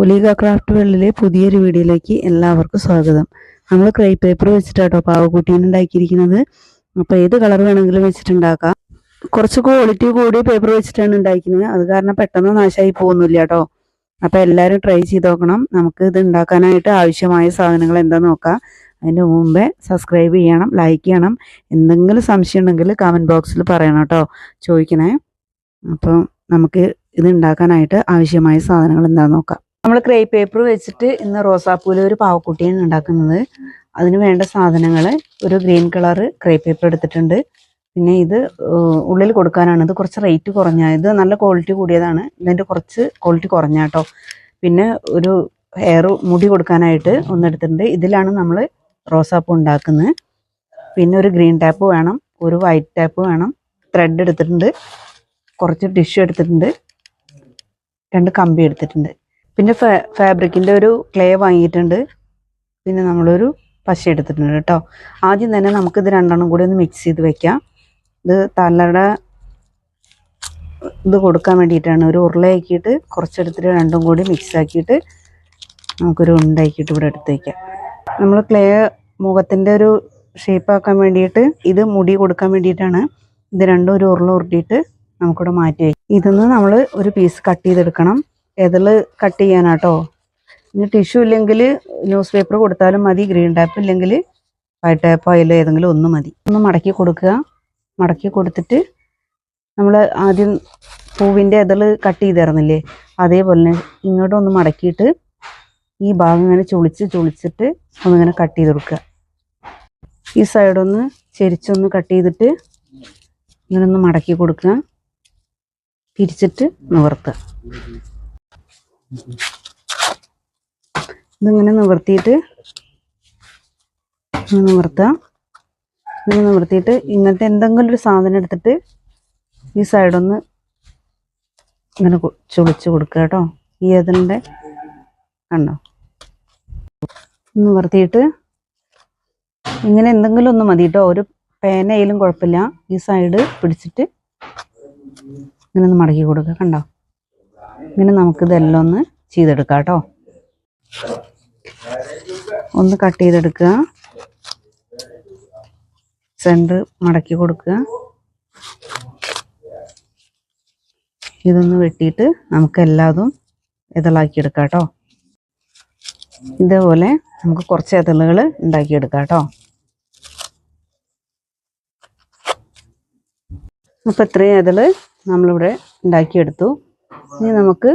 ഒലീഗ craft വേൾഡിലെ പുതിയൊരു വീഡിയോയിലേക്ക് എല്ലാവർക്കും സ്വാഗതം. നമ്മൾ ക്രൈ പേപ്പർ വെച്ചിട്ടാട്ടോ പാവക്കുട്ടീനെ ഉണ്ടാക്കിയിരിക്കുന്നത്. അപ്പോൾ ഏത് കളർ വേണമെങ്കിലും വെച്ചിട്ടുണ്ടാക്കാം. കുറച്ച് ക്വാളിറ്റി കൂടി പേപ്പർ വെച്ചിട്ടാണ് ഉണ്ടാക്കുന്നത് അത് കാരണം പെട്ടെന്ന് നാശമായി പോകുന്നില്ല കേട്ടോ അപ്പോൾ എല്ലാവരും ട്രൈ ചെയ്ത് നോക്കണം. നമുക്ക് ഇത് ഉണ്ടാക്കാനായിട്ട് ആവശ്യമായ സാധനങ്ങൾ എന്താ നോക്കാം. അതിന് മുമ്പേ സബ്സ്ക്രൈബ് ചെയ്യണം ലൈക്ക് ചെയ്യണം. എന്തെങ്കിലും സംശയം ഉണ്ടെങ്കിൽ കമന്റ് ബോക്സിൽ പറയണം കേട്ടോ. ചോദിക്കണേ. അപ്പം നമുക്ക് ഇത് ഉണ്ടാക്കാനായിട്ട് ആവശ്യമായ സാധനങ്ങൾ എന്താണെന്ന് നോക്കാം. നമ്മൾ ക്രേ പേപ്പർ വെച്ചിട്ട് ഇന്ന് റോസാപ്പൂവിൽ ഒരു പാവക്കുട്ടിയാണ് ഉണ്ടാക്കുന്നത്. അതിന് വേണ്ട സാധനങ്ങൾ ഒരു ഗ്രീൻ കളർ ക്രേ പേപ്പർ എടുത്തിട്ടുണ്ട്. പിന്നെ ഇത് ഉള്ളിൽ കൊടുക്കാനാണ്. ഇത് കുറച്ച് റേറ്റ് കുറഞ്ഞ ഇത് നല്ല ക്വാളിറ്റി കൂടിയതാണ്. ഇതിന്റെ കുറച്ച് ക്വാളിറ്റി കുറഞ്ഞ കേട്ടോ പിന്നെ ഒരു ഹെയർ മുടി കൊടുക്കാനായിട്ട് ഒന്ന് എടുത്തിട്ടുണ്ട്. ഇതിലാണ് നമ്മൾ റോസാപ്പൂ ഉണ്ടാക്കുന്നത്. പിന്നെ ഒരു ഗ്രീൻ ടാപ്പ് വേണം ഒരു വൈറ്റ് ടാപ്പ് വേണം. ത്രെഡ് എടുത്തിട്ടുണ്ട്. കുറച്ച് ടിഷ്യൂ എടുത്തിട്ടുണ്ട്. രണ്ട് കമ്പി എടുത്തിട്ടുണ്ട്. പിന്നെ ഫാബ്രിക്കിന്റെ ഒരു ക്ലേ വാങ്ങിയിട്ടുണ്ട്. പിന്നെ നമ്മളൊരു പശ എടുത്തിട്ടുണ്ട് കേട്ടോ ആദ്യം തന്നെ നമുക്കിത് രണ്ടെണ്ണം കൂടി ഒന്ന് മിക്സ് ചെയ്ത് വെക്കാം. ഇത് തലയുടെ ഇത് കൊടുക്കാൻ വേണ്ടിയിട്ടാണ്. ഒരു ഉരുളയാക്കിയിട്ട് കുറച്ചെടുത്തിട്ട് രണ്ടും കൂടി മിക്സ് ആക്കിയിട്ട് നമുക്കൊരു ഉണ്ടാക്കിയിട്ട് ഇവിടെ എടുത്ത് വയ്ക്കാം നമ്മൾ ക്ലേ മുഖത്തിന്റെ ഒരു ഷേപ്പ് ആക്കാൻ വേണ്ടിയിട്ട് ഇത് മുടി കൊടുക്കാൻ വേണ്ടിയിട്ടാണ് ഇത് രണ്ടും ഒരു ഉരുള ഉരുട്ടിയിട്ട് നമുക്കിവിടെ മാറ്റി വയ്ക്കാം ഇതിന്ന് നമ്മൾ ഒരു പീസ് കട്ട് ചെയ്തെടുക്കണം. എതിൽ കട്ട് ചെയ്യാനാട്ടോ? ഇനി ടിഷ്യൂ ഇല്ലെങ്കിൽ ന്യൂസ് പേപ്പർ കൊടുത്താലും മതി ഗ്രീൻ ടാപ്പ് ഇല്ലെങ്കിൽ വൈറ്റ് ടാപ്പ് അതിൽ ഏതെങ്കിലും ഒന്ന് മതി. ഒന്ന് മടക്കി കൊടുക്കുക. മടക്കി കൊടുത്തിട്ട് നമ്മൾ ആദ്യം പൂവിന്റെ ഇതൾ കട്ട് ചെയ്തിരുന്നില്ലേ? അതേപോലെ തന്നെ ഇങ്ങോട്ട് ഒന്ന് മടക്കിയിട്ട് ഈ ഭാഗം ഇങ്ങനെ ചുളിച്ച് ചുളിച്ചിട്ട് ഒന്നിങ്ങനെ കട്ട് ചെയ്ത് കൊടുക്കുക. ഈ സൈഡൊന്ന് ചെരിച്ചൊന്ന് കട്ട് ചെയ്തിട്ട് ഇങ്ങനെ ഒന്ന് മടക്കി കൊടുക്കുക. തിരിച്ചിട്ട് നിവർത്തുക. ഇതിങ്ങനെ നിവർത്തിയിട്ട് ഇങ്ങനെ നിവർത്തുക ഇങ്ങനെ നിവർത്തിയിട്ട് ഇങ്ങനത്തെ എന്തെങ്കിലും ഒരു സാധനം എടുത്തിട്ട് ഈ സൈഡൊന്ന് ഇങ്ങനെ ചുളിച്ച് കൊടുക്കുക കേട്ടോ. ഈ അതിന്റെ കണ്ടോ? നിവർത്തിയിട്ട് ഇങ്ങനെ എന്തെങ്കിലും ഒന്ന് മതി കേട്ടോ. ഒരു പേനയിലും കുഴപ്പമില്ല. ഈ സൈഡ് പിടിച്ചിട്ട് ഇങ്ങനെ ഒന്ന് മടക്കി കൊടുക്കുക. കണ്ടോ? ഇങ്ങനെ നമുക്കിതെല്ലാം ഒന്ന് ചെയ്തെടുക്കാം കേട്ടോ. ഒന്ന് കട്ട് ചെയ്തെടുക്കുക. സെന്റർ മടക്കി കൊടുക്കുക. ഇതൊന്ന് വെട്ടിയിട്ട് നമുക്ക് എല്ലാതും ഇതളാക്കി എടുക്കാം കേട്ടോ. ഇതേപോലെ നമുക്ക് കുറച്ച് ഇതളുകൾ ഉണ്ടാക്കിയെടുക്കാം കേട്ടോ. അപ്പം ഇത്രയും ഇതൾ നമ്മളിവിടെ ഉണ്ടാക്കിയെടുത്തു. ഇനി നമുക്ക്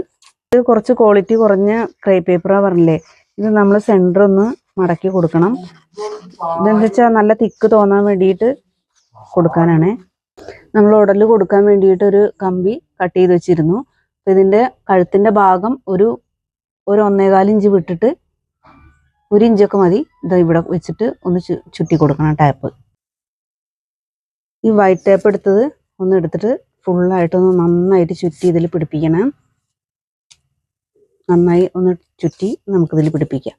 ഇത് കുറച്ച് ക്വാളിറ്റി കുറഞ്ഞ ക്രേ പേപ്പറാണ് പറഞ്ഞില്ലേ. ഇത് നമ്മൾ സെന്റർ ഒന്ന് മടക്കി കൊടുക്കണം. ഇതെന്താ വെച്ചാൽ നല്ല തിക്ക് തോന്നാൻ വേണ്ടിയിട്ട് കൊടുക്കാനാണ്. നമ്മൾ ഉടൽ കൊടുക്കാൻ വേണ്ടിയിട്ട് ഒരു കമ്പി കട്ട് ചെയ്ത് വെച്ചിരുന്നു. അപ്പൊ ഇതിന്റെ കഴുത്തിന്റെ ഭാഗം ഒരു ഒരു ഒന്നേകാൽ ഇഞ്ച് വിട്ടിട്ട് ഒരു ഇഞ്ചൊക്കെ മതി. ഇത് ഇവിടെ വെച്ചിട്ട് ഒന്ന് ചുറ്റി കൊടുക്കണം ടാപ്പ്. ഈ വൈറ്റ് ടാപ്പ് എടുത്തത് ഒന്ന് എടുത്തിട്ട് ഫുള്ളായിട്ടൊന്ന് നന്നായിട്ട് ചുറ്റി ഇതിൽ പിടിപ്പിക്കണം. നന്നായി ഒന്ന് ചുറ്റി നമുക്കിതിൽ പിടിപ്പിക്കാം.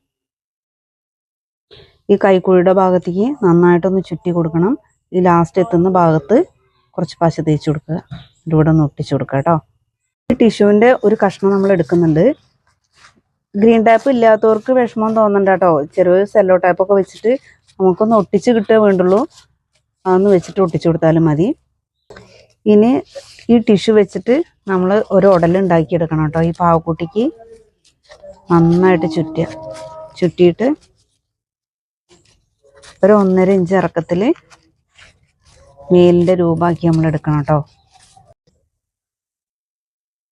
ഈ കൈക്കുഴിയുടെ ഭാഗത്തേക്ക് നന്നായിട്ടൊന്ന് ചുറ്റി കൊടുക്കണം. ഈ ലാസ്റ്റ് എത്തുന്ന ഭാഗത്ത് കുറച്ച് പശ തേച്ച് കൊടുക്കുക. ഇതിലൂടെ ഒന്ന് ഒട്ടിച്ചു കൊടുക്കുക കേട്ടോ. ഈ ടിഷ്യൂവിന്റെ ഒരു കഷ്ണം നമ്മൾ എടുക്കുന്നുണ്ട്. ഗ്രീൻ ടാപ്പ് ഇല്ലാത്തവർക്ക് വിഷമം തോന്നണ്ട കേട്ടോ. ചെറിയ സെല്ലോ ടാപ്പൊക്കെ വെച്ചിട്ട് നമുക്കൊന്ന് ഒട്ടിച്ച് കിട്ടുക വേണ്ടുള്ളൂ. അതൊന്ന് വെച്ചിട്ട് ഒട്ടിച്ചു കൊടുത്താലും മതി. ഇനി ഈ ടിഷ്യൂ വെച്ചിട്ട് നമ്മൾ ഒരു ഉടലുണ്ടാക്കി എടുക്കണം കേട്ടോ ഈ പാവക്കുട്ടിക്ക്. നന്നായിട്ട് ചുറ്റുക ചുറ്റിയിട്ട് ഒരു ഒന്നര ഇഞ്ച് ഇറക്കത്തിൽ മേലിന്റെ രൂപമാക്കി നമ്മൾ എടുക്കണം കേട്ടോ.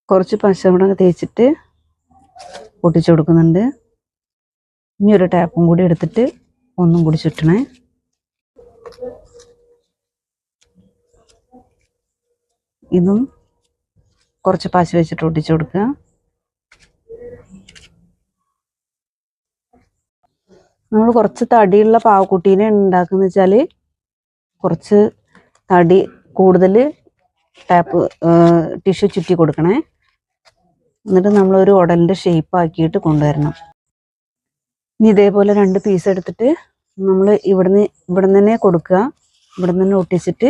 കുറച്ച് പശവിടെ തേച്ചിട്ട് പൊട്ടിച്ചു കൊടുക്കുന്നുണ്ട്. ഇനി ഒരു ടാപ്പും കൂടി എടുത്തിട്ട് ഒന്നും കൂടി ചുറ്റണേ. ഇതും കുറച്ച് പശ വെച്ചിട്ട് ഒട്ടിച്ചു കൊടുക്കുക. നമ്മൾ കുറച്ച് തടിയുള്ള പാവക്കുട്ടീനെ ഉണ്ടാക്കുന്ന വെച്ചാൽ കുറച്ച് തടി കൂടുതൽ ടാപ്പ് ടിഷ്യൂ ചുറ്റി കൊടുക്കണേ. എന്നിട്ട് നമ്മളൊരു ഉടലിന്റെ ഷേപ്പ് ആക്കിയിട്ട് കൊണ്ടുവരണം. ഇനി ഇതേപോലെ രണ്ട് പീസ് എടുത്തിട്ട് നമ്മൾ ഇവിടുന്ന് ഇവിടെ തന്നെ കൊടുക്കുക. ഇവിടെ തന്നെ ഒട്ടിച്ചിട്ട്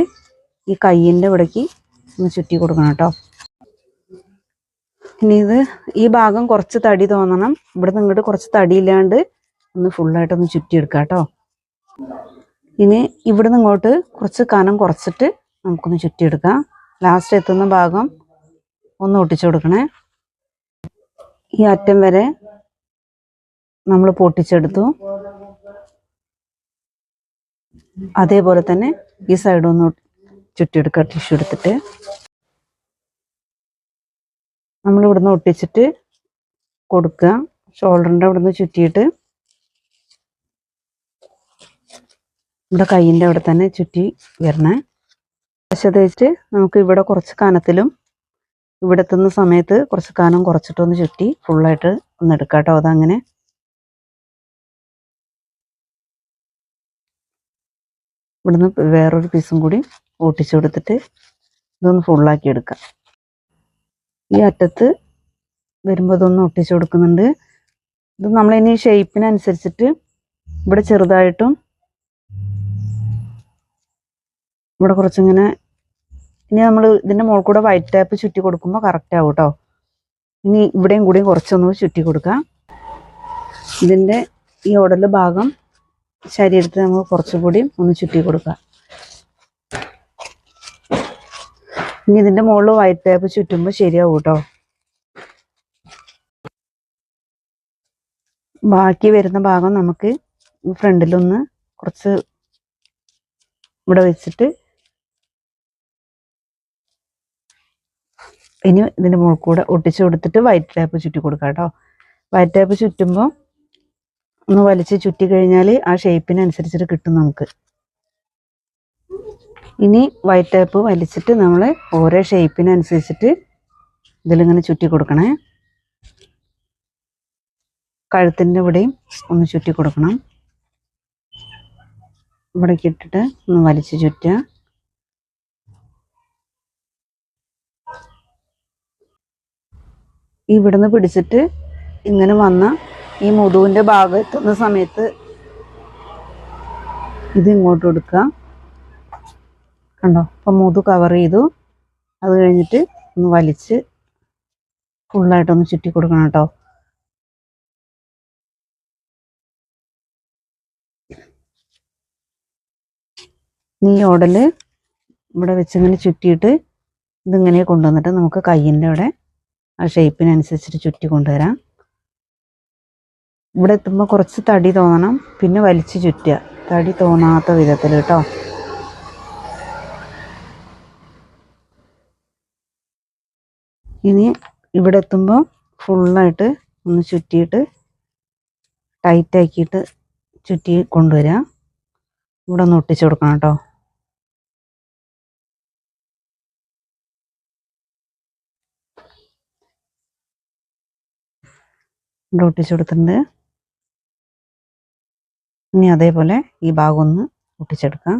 ഈ കയ്യിന്റെ ഇവിടേക്ക് ഒന്ന് ചുറ്റി കൊടുക്കണം കേട്ടോ. ഇനി ഇത് ഈ ഭാഗം കുറച്ച് തടി തോന്നണം. ഇവിടെ നിന്ന് ഇങ്ങോട്ട് കുറച്ച് തടി ഇല്ലാണ്ട് ഒന്ന് ഫുള്ളായിട്ടൊന്ന് ചുറ്റിയെടുക്കാം കേട്ടോ. ഇനി ഇവിടെ നിന്ന് ഇങ്ങോട്ട് കുറച്ച് കനം കുറച്ചിട്ട് നമുക്കൊന്ന് ചുറ്റിയെടുക്കാം. ലാസ്റ്റ് എത്തുന്ന ഭാഗം ഒന്ന് ഒട്ടിച്ചു കൊടുക്കണേ. ഈ അറ്റം വരെ നമ്മൾ പൊട്ടിച്ചെടുത്തു. അതേപോലെ തന്നെ ഈ സൈഡൊന്ന് ചുറ്റിയെടുക്കുക ടിഷ്യൂ എടുത്തിട്ട്. നമ്മൾ ഇവിടുന്ന് ഒട്ടിച്ചിട്ട് കൊടുക്കുക. ഷോൾഡറിന്റെ ഇവിടുന്ന് ചുറ്റിയിട്ട്. നമ്മുടെ കൈയിന്റെ അവിടെ തന്നെ ചുറ്റി വരണേ. വശത്ത് വെച്ചിട്ട് നമുക്ക് ഇവിടെ കുറച്ച് കനത്തിലും ഇവിടെ എത്തുന്ന സമയത്ത് കുറച്ച് കനം കുറച്ചിട്ടൊന്ന് ചുറ്റി ഫുള്ളായിട്ട് ഒന്ന് എടുക്കാം കേട്ടോ അതങ്ങനെ. ഇവിടുന്ന് വേറൊരു പീസും കൂടി ഒട്ടിച്ചു കൊടുത്തിട്ട് ഇതൊന്ന് ഫുള്ളാക്കി എടുക്കാം. ഈ അറ്റത്ത് വരുമ്പോൾ ഇതൊന്ന് ഒട്ടിച്ചു കൊടുക്കുന്നുണ്ട്. ഇത് നമ്മളിനി ഷേപ്പിനനുസരിച്ചിട്ട് ഇവിടെ ചെറുതായിട്ടും ഇവിടെ കുറച്ചിങ്ങനെ ഇനി നമ്മൾ ഇതിന്റെ മുകളിൽ കൂടെ വൈറ്റ് ടാപ്പ് ചുറ്റി കൊടുക്കുമ്പോൾ കറക്റ്റ് ആവും കേട്ടോ ഇനി ഇവിടെയും കൂടിയും കുറച്ചൊന്ന് ചുറ്റി കൊടുക്കാം. ഇതിന്റെ ഈ ഉടൽ ഭാഗം ശരീരത്തിൽ നമ്മൾ കുറച്ചുകൂടി ഒന്ന് ചുറ്റി കൊടുക്കാം. ഇനി ഇതിന്റെ മുകളിൽ വൈറ്റ് പേപ്പർ ചുറ്റുമ്പോൾ ശരിയാവും കേട്ടോ ബാക്കി വരുന്ന ഭാഗം നമുക്ക് ഫ്രണ്ടിലൊന്ന് കുറച്ച് ഇവിടെ വെച്ചിട്ട് ഇനി ഇതിന്റെ മുകളിൽ കൂടെ ഒട്ടിച്ചു കൊടുത്തിട്ട് വൈറ്റ് ടേപ്പ് ചുറ്റി കൊടുക്കാം കേട്ടോ വൈറ്റ് ടേപ്പ് ചുറ്റുമ്പോൾ ഒന്ന് വലിച്ച് ചുറ്റി കഴിഞ്ഞാൽ ആ ഷേപ്പിനനുസരിച്ചിട്ട് കിട്ടും നമുക്ക്. ഇനി വൈറ്റ് ടേപ്പ് വലിച്ചിട്ട് നമ്മൾ ഓരോ ഷേപ്പിനനുസരിച്ചിട്ട് ഇതിലിങ്ങനെ ചുറ്റി കൊടുക്കണേ. കഴുത്തിന്റെ ഇവിടെയും ഒന്ന് ചുറ്റി കൊടുക്കണം. ഇവിടേക്ക് ഇട്ടിട്ട് ഒന്ന് വലിച്ച് ചുറ്റുക. ഇവിടുന്ന് പിടിച്ചിട്ട് ഇങ്ങനെ വന്ന ഈ മുതുവിന്റെ ഭാഗം എത്തുന്ന സമയത്ത് ഇത് ഇങ്ങോട്ട് കൊടുക്കുക. കണ്ടോ? അപ്പം മുതു കവർ ചെയ്തു. അത് കഴിഞ്ഞിട്ട് ഒന്ന് വലിച്ച് ഫുള്ളായിട്ടൊന്ന് ചുറ്റി കൊടുക്കണം കേട്ടോ. ഈ ഓടൽ ഇവിടെ വെച്ചിങ്ങനെ ചുറ്റിയിട്ട് ഇതിങ്ങനെ കൊണ്ടുവന്നിട്ട് നമുക്ക് കയ്യിന്റെ അവിടെ ആ ഷേപ്പിനനുസരിച്ചിട്ട് ചുറ്റി കൊണ്ടുവരാം. ഇവിടെ എത്തുമ്പോൾ കുറച്ച് തടി തോന്നണം പിന്നെ വലിച്ച് ചുറ്റുക. തടി തോന്നാത്ത വിധത്തിൽ കേട്ടോ. ഇനി ഇവിടെ എത്തുമ്പോൾ ഫുള്ളായിട്ട് ഒന്ന് ചുറ്റിയിട്ട് ടൈറ്റ് ആക്കിയിട്ട് ചുറ്റി കൊണ്ടുവരാം. ഇവിടെ ഒന്ന് ഒട്ടിച്ചു കൊടുക്കണം കേട്ടോ. ഇവിടെ ഒട്ടിച്ചു കൊടുത്തിട്ടുണ്ട്. ഇനി അതേപോലെ ഈ ഭാഗം ഒന്ന് ഒട്ടിച്ചെടുക്കാം.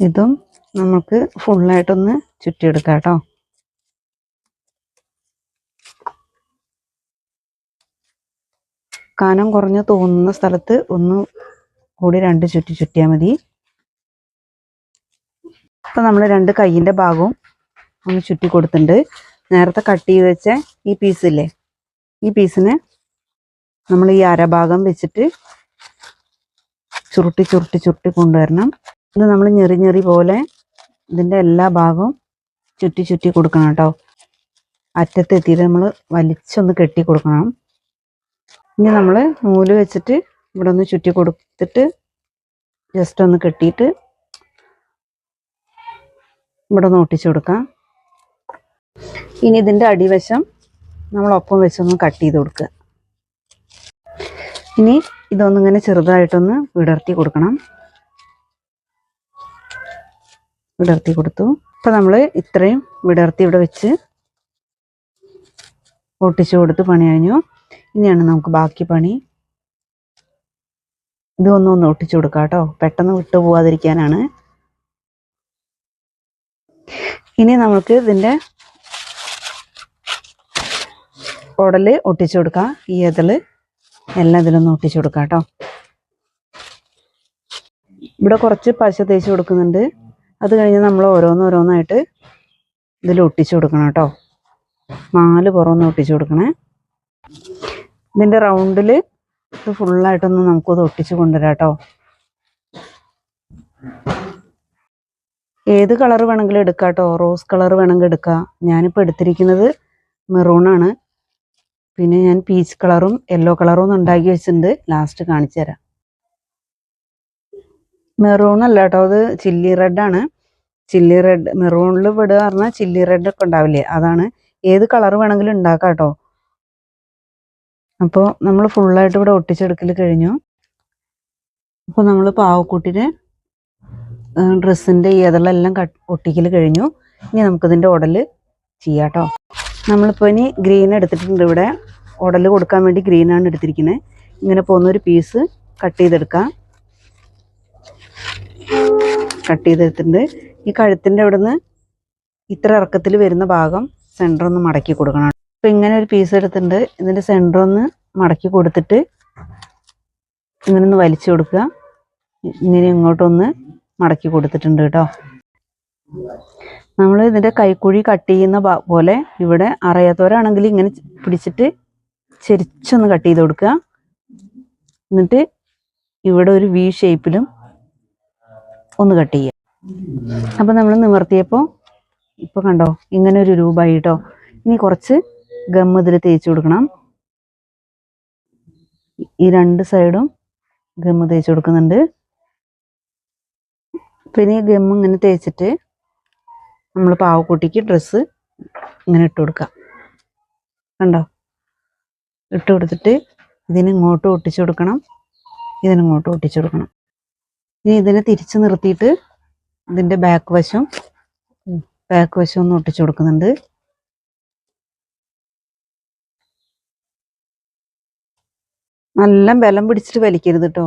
ഇതും നമുക്ക് ഫുള്ളായിട്ടൊന്ന് ചുറ്റിയെടുക്കാം കേട്ടോ. കനം കുറഞ്ഞ് തോന്നുന്ന സ്ഥലത്ത് ഒന്ന് കൂടി രണ്ട് ചുറ്റി ചുറ്റിയാൽ മതി. ഇപ്പം നമ്മൾ രണ്ട് കൈയിന്റെ ഭാഗവും ഒന്ന് ചുറ്റി കൊടുത്തിട്ടുണ്ട്. നേരത്തെ കട്ട് ചെയ്ത് വെച്ച ഈ പീസില്ലേ ഈ പീസിന് നമ്മൾ ഈ അരഭാഗം വെച്ചിട്ട് ചുരുട്ടി ചുരുട്ടി ചുരുട്ടി കൊണ്ടുവരണം. ഇത് നമ്മൾ ഞെറി ഞെറി പോലെ ഇതിന്റെ എല്ലാ ഭാഗവും ചുറ്റി ചുറ്റി കൊടുക്കണം കേട്ടോ. അറ്റത്തെത്തിയിട്ട് നമ്മൾ വലിച്ചൊന്ന് കെട്ടി കൊടുക്കണം. ഇനി നമ്മൾ നൂൽ വെച്ചിട്ട് ഇവിടെ ഒന്ന് ചുറ്റി കൊടുത്തിട്ട് ജസ്റ്റ് ഒന്ന് കെട്ടിയിട്ട് ഇവിടെ ഒന്ന് ഒട്ടിച്ചു കൊടുക്കാം. ഇനി ഇതിന്റെ അടിവശം നമ്മൾ ഒപ്പം വെച്ചൊന്ന് കട്ട് ചെയ്ത് കൊടുക്കുക. ഇനി ഇതൊന്നിങ്ങനെ ചെറുതായിട്ടൊന്ന് വിടർത്തി കൊടുക്കണം. വിടർത്തി കൊടുത്തു. ഇപ്പം നമ്മൾ ഇത്രയും വിടർത്തി ഇവിടെ വെച്ച് ഒട്ടിച്ചു കൊടുത്ത് പണി കഴിഞ്ഞു. ഇനിയാണ് നമുക്ക് ബാക്കി പണി. ഇതൊന്നും ഒന്ന് ഒട്ടിച്ചു കൊടുക്കാം കേട്ടോ. പെട്ടെന്ന് വിട്ടു പോവാതിരിക്കാനാണ്. ഇനി നമുക്ക് ഇതിന്റെ ഉടൽ ഒട്ടിച്ചു കൊടുക്കാം. ഈ ഇതിൽ എല്ലാം ഇതിലൊന്ന് ഒട്ടിച്ചു കൊടുക്കാം കേട്ടോ. ഇവിടെ കുറച്ച് പശ തേച്ച് കൊടുക്കുന്നുണ്ട്. അത് കഴിഞ്ഞ് നമ്മൾ ഓരോന്നോരോന്നായിട്ട് ഇതിൽ ഒട്ടിച്ചു കൊടുക്കണം കേട്ടോ. നാല് പുറമൊന്ന് ഒട്ടിച്ചു കൊടുക്കണേ. ഇതിന്റെ റൗണ്ടിൽ ഇത് ഫുള്ളായിട്ടൊന്ന് നമുക്കത് ഒട്ടിച്ച് കൊണ്ടുവരാം കേട്ടോ ഏത് കളർ വേണമെങ്കിലും എടുക്കാം കേട്ടോ റോസ് കളർ വേണമെങ്കിൽ എടുക്കാം. ഞാനിപ്പോൾ എടുത്തിരിക്കുന്നത് മെറൂണാണ് പിന്നെ ഞാൻ പീച്ച് കളറും യെല്ലോ കളറും ഒന്ന് ഉണ്ടാക്കി വെച്ചിട്ടുണ്ട്. ലാസ്റ്റ് കാണിച്ചു തരാം. മെറൂൺ അല്ല കേട്ടോ അത് ചില്ലി റെഡ് ആണ്. ചില്ലി റെഡ് മെറൂണിൽ വിടുക പറഞ്ഞാൽ ചില്ലി റെഡ് ഒക്കെ ഉണ്ടാവില്ലേ? അതാണ്. ഏത് കളർ വേണമെങ്കിലും ഉണ്ടാക്കാം കേട്ടോ. അപ്പോൾ നമ്മൾ ഫുള്ളായിട്ട് ഇവിടെ ഒട്ടിച്ചെടുക്കൽ കഴിഞ്ഞു. അപ്പോൾ നമ്മൾ പാവക്കൂട്ടിന് ഡ്രസ്സിന്റെ ഏതെല്ലാം കട്ട് ഒട്ടിക്കൽ കഴിഞ്ഞു. ഇനി നമുക്കിതിന്റെ ഉടൽ ചെയ്യാം കേട്ടോ നമ്മളിപ്പോൾ ഇനി ഗ്രീൻ എടുത്തിട്ടുണ്ട് ഇവിടെ. ഉടൽ കൊടുക്കാൻ വേണ്ടി ഗ്രീനാണ് എടുത്തിരിക്കുന്നത് ഇങ്ങനെ പോകുന്ന ഒരു പീസ് കട്ട് ചെയ്തെടുക്കാം. കട്ട് ചെയ്തെടുത്തിട്ടുണ്ട്. ഈ കഴുത്തിന്റെ അവിടുന്ന് ഇത്ര ഇറക്കത്തിൽ വരുന്ന ഭാഗം സെന്റർ ഒന്ന് മടക്കി കൊടുക്കണം. അപ്പോൾ ഇങ്ങനെ ഒരു പീസ് എടുത്തിട്ടുണ്ട്. ഇതിന്റെ സെന്റർ ഒന്ന് മടക്കി കൊടുത്തിട്ട് ഇങ്ങനെ ഒന്ന് വലിച്ചു കൊടുക്കുക. ഇങ്ങനെ ഇങ്ങോട്ടൊന്ന് മടക്കി കൊടുത്തിട്ടുണ്ട് കേട്ടോ. നമ്മൾ ഇതിന്റെ കൈക്കുഴി കട്ട് ചെയ്യുന്ന പോലെ ഇവിടെ അറിയാത്തവരാണെങ്കിൽ ഇങ്ങനെ പിടിച്ചിട്ട് ചെരിച്ചൊന്ന് കട്ട് ചെയ്ത് കൊടുക്കുക. എന്നിട്ട് ഇവിടെ ഒരു വി ഷേപ്പിലും ഒന്ന് കട്ട് ചെയ്യുക. അപ്പം നമ്മൾ നിവർത്തിയപ്പോൾ ഇപ്പോൾ കണ്ടോ ഇങ്ങനെ ഒരു രൂപമായി കേട്ടോ. ഇനി കുറച്ച് ഗം ഇതിൽ തേച്ച് കൊടുക്കണം. ഈ രണ്ട് സൈഡും ഗം തേച്ച് കൊടുക്കുന്നുണ്ട്. പിന്നെ ഈ ഗം ഇങ്ങനെ തേച്ചിട്ട് നമ്മൾ പാവക്കുട്ടിക്ക് ഡ്രസ്സ് ഇങ്ങനെ ഇട്ട് കൊടുക്കാം. കണ്ടോ? ഇട്ട് കൊടുത്തിട്ട് ഇതിന് ഇങ്ങോട്ട് ഒട്ടിച്ചു കൊടുക്കണം. ഇതിനിങ്ങോട്ട് ഒട്ടിച്ചു കൊടുക്കണം. ഇനി ഇതിനെ തിരിച്ച് നിർത്തിയിട്ട് ഇതിന്റെ ബാക്ക് വശം ബാക്ക് വശം ഒന്ന് ഒട്ടിച്ചു കൊടുക്കുന്നുണ്ട്. നല്ല ബലം പിടിച്ചിട്ട് വലിക്കരുത് കേട്ടോ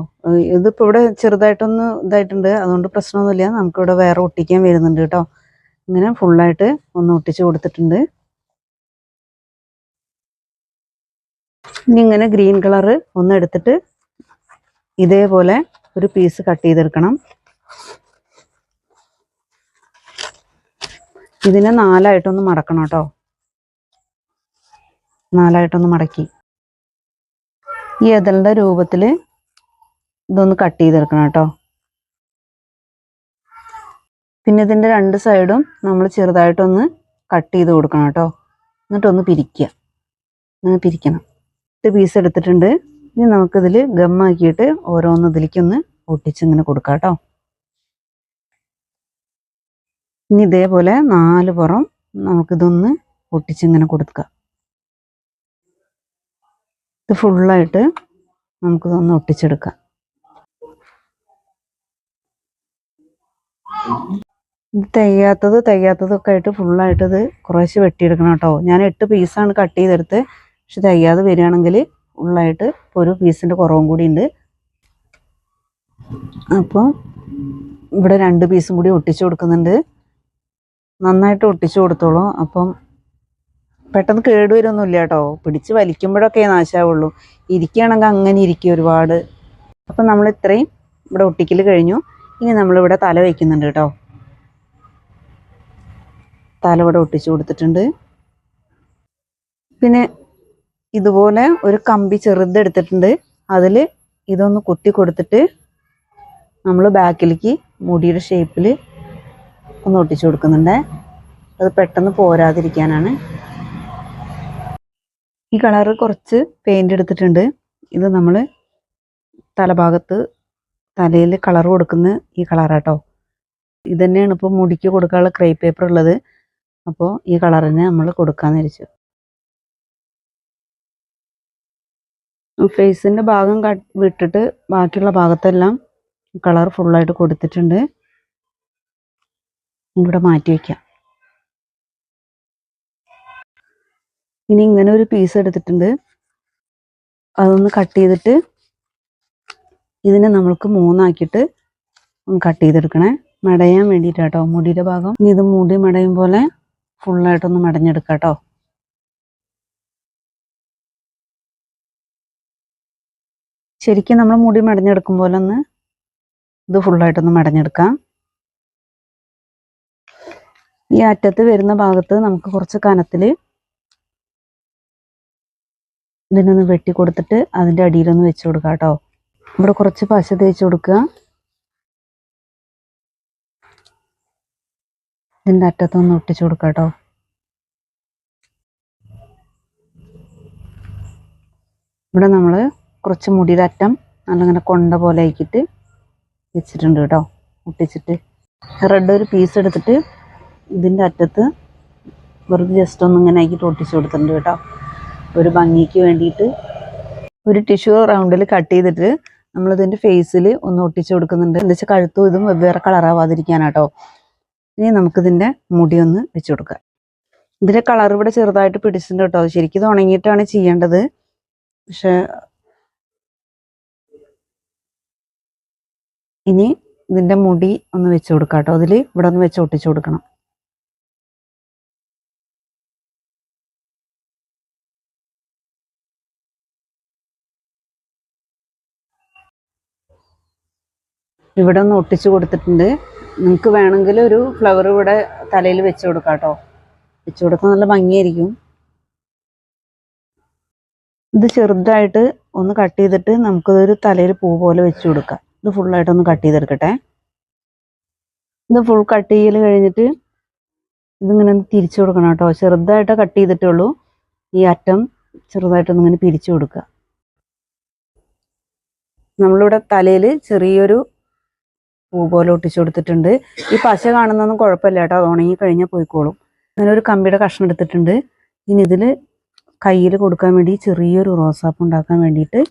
ഇതിപ്പോൾ ഇവിടെ ചെറുതായിട്ടൊന്ന് ഇതായിട്ടുണ്ട്. അതുകൊണ്ട് പ്രശ്നമൊന്നുമില്ല. നമുക്കിവിടെ വേറെ ഒട്ടിക്കാൻ വരുന്നുണ്ട് കേട്ടോ ഇങ്ങനെ ഫുള്ളായിട്ട് ഒന്ന് ഒട്ടിച്ച് കൊടുത്തിട്ടുണ്ട്. ഇനി ഇങ്ങനെ ഗ്രീൻ കളറ് ഒന്ന് എടുത്തിട്ട് ഇതേപോലെ ഒരു പീസ് കട്ട് ചെയ്തെടുക്കണം. ഇതിനെ നാലായിട്ടൊന്ന് മടക്കണം കേട്ടോ നാലായിട്ടൊന്ന് മടക്കി. ഈ എതളുടെ രൂപത്തിൽ ഇതൊന്ന് കട്ട് ചെയ്തെടുക്കണം കേട്ടോ. പിന്നെ ഇതിന്റെ രണ്ട് സൈഡും നമ്മൾ ചെറുതായിട്ടൊന്ന് കട്ട് ചെയ്ത് കൊടുക്കണം കേട്ടോ. എന്നിട്ടൊന്ന് പിരിക്കുക. ഒന്ന് പിരിക്കണം. എട്ട് പീസ് എടുത്തിട്ടുണ്ട്. ഇനി നമുക്കിതിൽ ഗമ്മാക്കിയിട്ട് ഓരോന്ന് ഇതിലേക്കൊന്ന് ഒട്ടിച്ചിങ്ങനെ കൊടുക്കാം കേട്ടോ. ഇനി ഇതേപോലെ നാല് പുറം നമുക്കിതൊന്ന് ഒട്ടിച്ചിങ്ങനെ കൊടുക്കുക ഇത് ഫുള്ളായിട്ട് നമുക്കിതൊന്ന് ഒട്ടിച്ചെടുക്കാം. ഇത് തയ്യാത്തത് തയ്യാത്തതൊക്കെ ആയിട്ട് ഫുള്ളായിട്ട് ഇത് കുറേശ്ശെ വെട്ടിയെടുക്കണം കേട്ടോ. ഞാൻ എട്ട് പീസാണ് കട്ട് ചെയ്തെടുത്ത് പക്ഷെ തയ്യാതെ വരികയാണെങ്കിൽ ഫുള്ളായിട്ട് ഇപ്പോൾ ഒരു പീസിന്റെ കുറവും കൂടി ഉണ്ട്. അപ്പോൾ ഇവിടെ രണ്ട് പീസും കൂടി ഒട്ടിച്ചു കൊടുക്കുന്നുണ്ട്. നന്നായിട്ട് ഒട്ടിച്ചു കൊടുത്തോളൂ. അപ്പം പെട്ടെന്ന് കേടുവരൊന്നുമില്ല കേട്ടോ. പിടിച്ച് വലിക്കുമ്പോഴൊക്കെ നാശാവുള്ളൂ. ഇരിക്കുകയാണെങ്കിൽ അങ്ങനെ ഇരിക്കും ഒരുപാട്. അപ്പം നമ്മൾ ഇത്രയും ഇവിടെ ഒട്ടിക്കൽ കഴിഞ്ഞു. ഇനി നമ്മളിവിടെ തല വയ്ക്കുന്നുണ്ട് കേട്ടോ. തല ഇവിടെ ഒട്ടിച്ചു കൊടുത്തിട്ടുണ്ട്. പിന്നെ ഇതുപോലെ ഒരു കമ്പി ചെറുതെടുത്തിട്ടുണ്ട് അതിൽ ഇതൊന്ന് കുത്തി കൊടുത്തിട്ട് നമ്മൾ ബാക്കിലേക്ക് മുടിയുടെ ഷേപ്പിൽ ഒന്ന് ഒട്ടിച്ചു കൊടുക്കുന്നുണ്ട്. അത് പെട്ടെന്ന് പോരാതിരിക്കാനാണ്. ഈ കളറ് കുറച്ച് പെയിന്റ് എടുത്തിട്ടുണ്ട്. ഇത് നമ്മൾ തലഭാഗത്ത് തലയിൽ കളർ കൊടുക്കുന്ന ഈ കളറാട്ടോ. ഇത് തന്നെയാണ് ഇപ്പോൾ മുടിക്ക് കൊടുക്കാനുള്ള ക്രേ പേപ്പർ ഉള്ളത്. അപ്പോൾ ഈ കളറിന് നമ്മൾ കൊടുക്കാന്ന് വിചാരിച്ചു. ഫേസിന്റെ ഭാഗം വിട്ടിട്ട് ബാക്കിയുള്ള ഭാഗത്തെല്ലാം കളർ ഫുള്ളായിട്ട് കൊടുത്തിട്ടുണ്ട്. ഇവിടെ മാറ്റി വയ്ക്കാം ഇനി ഇങ്ങനെ ഒരു പീസ് എടുത്തിട്ടുണ്ട്. അതൊന്ന് കട്ട് ചെയ്തിട്ട് ഇതിനെ നമ്മൾക്ക് മൂന്നാക്കിയിട്ട് ഒന്ന് കട്ട് ചെയ്തെടുക്കണേ. മടയാൻ വേണ്ടിയിട്ടാട്ടോ മുടിയുടെ ഭാഗം. ഇനി ഇത് മുടി മടയും പോലെ ഫുള്ളായിട്ടൊന്ന് മടഞ്ഞെടുക്കാം കേട്ടോ ശരിക്കും നമ്മൾ മുടി മടഞ്ഞെടുക്കും പോലെ ഒന്ന് ഇത് ഫുള്ളായിട്ടൊന്ന് മടഞ്ഞെടുക്കാം. ഈ അറ്റത്ത് വരുന്ന ഭാഗത്ത് നമുക്ക് കുറച്ച് കനത്തിൽ ഇതിനൊന്ന് വെട്ടി കൊടുത്തിട്ട് അതിന്റെ അടിയിലൊന്ന് വെച്ച് കൊടുക്കുക കേട്ടോ ഇവിടെ കുറച്ച് പശ തേച്ച് കൊടുക്കുക. ഇതിന്റെ അറ്റത്തൊന്ന് ഒട്ടിച്ചു കൊടുക്കുക കേട്ടോ ഇവിടെ നമ്മൾ കുറച്ച് മുടിയുടെ അറ്റം നല്ലങ്ങനെ കൊണ്ട പോലെ ആക്കിയിട്ട് വെച്ചിട്ടുണ്ട് കേട്ടോ ഒട്ടിച്ചിട്ട്. റെഡ് ഒരു പീസ് എടുത്തിട്ട് ഇതിന്റെ അറ്റത്ത് വെറുതെ ജസ്റ്റ് ഒന്ന് ഇങ്ങനെ ആക്കിയിട്ട് ഒട്ടിച്ചു കൊടുത്തിട്ടുണ്ട് കേട്ടോ ഒരു ഭംഗിക്ക് വേണ്ടിയിട്ട് ഒരു ടിഷ്യൂ റൗണ്ടിൽ കട്ട് ചെയ്തിട്ട് നമ്മളിതിന്റെ ഫേസിൽ ഒന്ന് ഒട്ടിച്ചു കൊടുക്കുന്നുണ്ട്. എന്താ വെച്ചാൽ കഴുത്തും ഇതും വെവ്വേറെ കളറാവാതിരിക്കാനാട്ടോ ഇനി നമുക്കിതിന്റെ മുടി ഒന്ന് വെച്ച് കൊടുക്കാം. ഇതിന്റെ കളർ ഇവിടെ ചെറുതായിട്ട് പിടിച്ചിട്ടുണ്ട് കേട്ടോ ശരിക്കും ഇത് ഉണങ്ങിയിട്ടാണ് ചെയ്യേണ്ടത്. പക്ഷെ ഇനി ഇതിന്റെ മുടി ഒന്ന് വെച്ച് കൊടുക്കാം കേട്ടോ അതിൽ ഇവിടെ ഒന്ന് വെച്ച് ഒട്ടിച്ചു കൊടുക്കണം. ഇവിടെ ഒന്ന് ഒട്ടിച്ചു കൊടുത്തിട്ടുണ്ട്. നിങ്ങൾക്ക് വേണമെങ്കിൽ ഒരു ഫ്ലവർ ഇവിടെ തലയിൽ വെച്ച് കൊടുക്കാം കേട്ടോ. വെച്ച് കൊടുക്കാൻ നല്ല ഭംഗിയായിരിക്കും. ഇത് ചെറുതായിട്ട് ഒന്ന് കട്ട് ചെയ്തിട്ട് നമുക്കിതൊരു തലയിൽ പൂ പോലെ വെച്ച് കൊടുക്കാം. ഇത് ഫുള്ളായിട്ടൊന്ന് കട്ട് ചെയ്തെടുക്കട്ടെ. ഇത് ഫുൾ കട്ട് ചെയ്യൽ കഴിഞ്ഞിട്ട് ഇതിങ്ങനെ ഒന്ന് തിരിച്ചു കൊടുക്കണം കേട്ടോ. ചെറുതായിട്ട് കട്ട് ചെയ്തിട്ടേ ഉള്ളൂ ഈ അറ്റം ചെറുതായിട്ട് ഇങ്ങനെ പിരിച്ചു കൊടുക്കുക. നമ്മളിവിടെ തലയിൽ ചെറിയൊരു പൂ പോലെ ഒട്ടിച്ചു കൊടുത്തിട്ടുണ്ട്. ഈ പശ കാണുന്നൊന്നും കുഴപ്പമില്ല കേട്ടോ. അത് ഉണങ്ങി കഴിഞ്ഞാൽ പോയിക്കോളും. അങ്ങനെ ഒരു കമ്പിയുടെ കഷ്ണം എടുത്തിട്ടുണ്ട്. ഇനി ഇതിൽ കയ്യിൽ കൊടുക്കാൻ വേണ്ടി ചെറിയൊരു റോസാപ്പ് ഉണ്ടാക്കാൻ വേണ്ടിയിട്ട്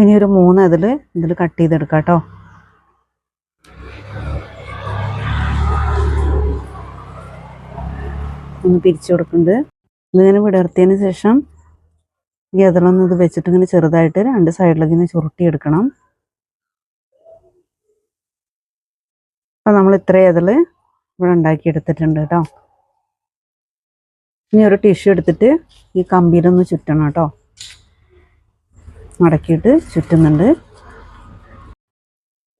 ഇനി ഒരു മൂന്ന് ഇതിൽ ഇതിൽ കട്ട് ചെയ്തെടുക്കാം കേട്ടോ. ഒന്ന് പിരിച്ചു കൊടുക്കുന്നുണ്ട്. ഇതിങ്ങനെ വിടർത്തിയതിന് ശേഷം ഈ അതിലൊന്നും ഇത് വെച്ചിട്ട് ഇങ്ങനെ ചെറുതായിട്ട് രണ്ട് സൈഡിലേക്ക് ഇങ്ങനെ ചുരുട്ടിയെടുക്കണം. അപ്പം നമ്മൾ ഇത്രയും അതിൽ ഇവിടെ ഉണ്ടാക്കി എടുത്തിട്ടുണ്ട് കേട്ടോ. ഇനി ഒരു ടിഷ്യൂ എടുത്തിട്ട് ഈ കമ്പിയിലൊന്ന് ചുറ്റണം കേട്ടോ. മടക്കിയിട്ട് ചുറ്റുന്നുണ്ട്.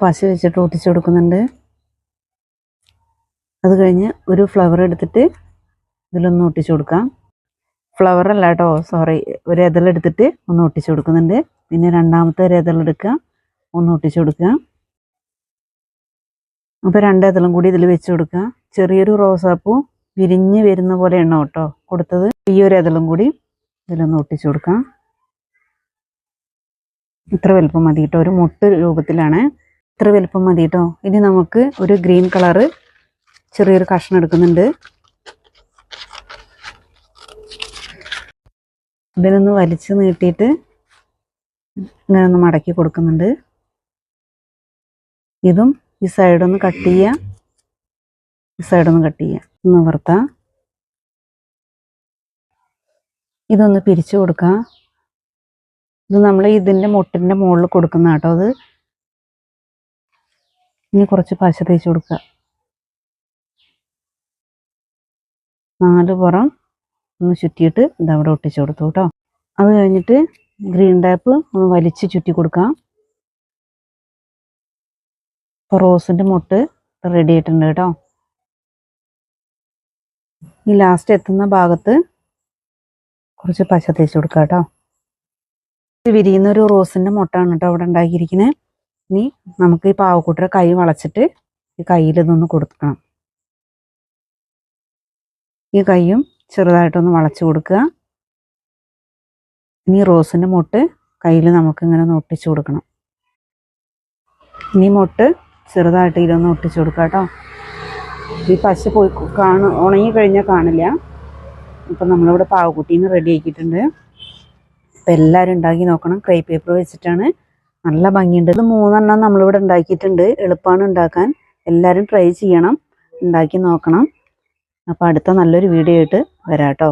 പശ വെച്ചിട്ട് ഒട്ടിച്ചു കൊടുക്കുന്നുണ്ട്. അത് കഴിഞ്ഞ് ഒരു ഫ്ലവർ എടുത്തിട്ട് ഇതിലൊന്ന് ഒട്ടിച്ചു കൊടുക്കാം. ഫ്ലവർ അല്ല കേട്ടോ സോറി ഒരു ഇതളെടുത്തിട്ട് ഒന്ന് ഒട്ടിച്ച് കൊടുക്കുന്നുണ്ട്. പിന്നെ രണ്ടാമത്തെ ഒരു ഇതളെടുക്കുക ഒന്ന് ഒട്ടിച്ച് കൊടുക്കുക. അപ്പോൾ രണ്ട് ഇതളും കൂടി ഇതിൽ വെച്ച് കൊടുക്കുക. ചെറിയൊരു റോസാപ്പൂ വിരിഞ്ഞ് വരുന്ന പോലെ എണ്ണ കേട്ടോ കൊടുത്തത് ഈ ഒരു ഇതളും കൂടി ഇതിലൊന്ന് ഒട്ടിച്ചു കൊടുക്കാം ഇത്ര വലുപ്പം മതി കേട്ടോ ഒരു മുട്ട് രൂപത്തിലാണ്. ഇത്ര വലുപ്പം മതി കേട്ടോ ഇനി നമുക്ക് ഒരു ഗ്രീൻ കളറ് ചെറിയൊരു കഷ്ണം എടുക്കുന്നുണ്ട്. ഇതിനൊന്ന് വലിച്ചു നീട്ടിയിട്ട് ഇങ്ങനെ ഒന്ന് മടക്കി കൊടുക്കുന്നുണ്ട്. ഇതും ഈ സൈഡൊന്ന് കട്ട് ചെയ്യുക ഈ സൈഡൊന്ന് കട്ട് ചെയ്യുക ഒന്ന് വറുത്താം ഇതൊന്ന് പിരിച്ചു കൊടുക്കാം. ഇത് നമ്മൾ ഇതിന്റെ മുട്ടിന്റെ മുകളിൽ കൊടുക്കുന്ന കേട്ടോ അത്. ഇനി കുറച്ച് പശ തേച്ച് കൊടുക്കുക നാല് പുറം ഒന്ന് ചുറ്റിയിട്ട് ഇതവിടെ ഒട്ടിച്ചു കൊടുത്തു കേട്ടോ. അത് കഴിഞ്ഞിട്ട് ഗ്രീൻ ടാപ്പ് ഒന്ന് വലിച്ച് ചുറ്റി കൊടുക്കാം. റോസിന്റെ മുട്ട് റെഡി ആയിട്ടുണ്ട് കേട്ടോ. ഈ ലാസ്റ്റ് എത്തുന്ന ഭാഗത്ത് കുറച്ച് പശ തേച്ച് കൊടുക്കാം കേട്ടോ. വിരിയുന്ന ഒരു റോസിന്റെ മുട്ടാണ് കേട്ടോ അവിടെ ഉണ്ടാക്കിയിരിക്കുന്നത് ഇനി നമുക്ക് ഈ പാവക്കൂട്ടരെ കൈ വളച്ചിട്ട് ഈ കയ്യിൽ ഇതൊന്ന് കൊടുക്കണം. ഈ കൈയും ചെറുതായിട്ടൊന്ന് വളച്ചു കൊടുക്കുക. ഇനി റോസിന്റെ മുട്ട് കയ്യിൽ നമുക്ക് ഇങ്ങനെ ഒന്ന് ഒട്ടിച്ചു കൊടുക്കണം. ഇനി മുട്ട് ചെറുതായിട്ട് ഇതിലൊന്ന് ഒട്ടിച്ചു കൊടുക്കുക കേട്ടോ. ഈ പശ പോയി കാണ ഉണങ്ങി കഴിഞ്ഞാൽ കാണില്ല. ഇപ്പം നമ്മളിവിടെ പാവക്കുട്ടീനെ റെഡി ആക്കിയിട്ടുണ്ട്. അപ്പം എല്ലാവരും ഉണ്ടാക്കി നോക്കണം. ക്രൈ പേപ്പർ വെച്ചിട്ടാണ്. നല്ല ഭംഗിയുണ്ട്. ഇത് മൂന്നെണ്ണം നമ്മളിവിടെ ഉണ്ടാക്കിയിട്ടുണ്ട്. എളുപ്പമാണ് ഉണ്ടാക്കാൻ. എല്ലാവരും ട്രൈ ചെയ്യണം. ഉണ്ടാക്കി നോക്കണം. അപ്പോൾ അടുത്ത നല്ലൊരു വീഡിയോ ആയിട്ട് വരാം കേട്ടോ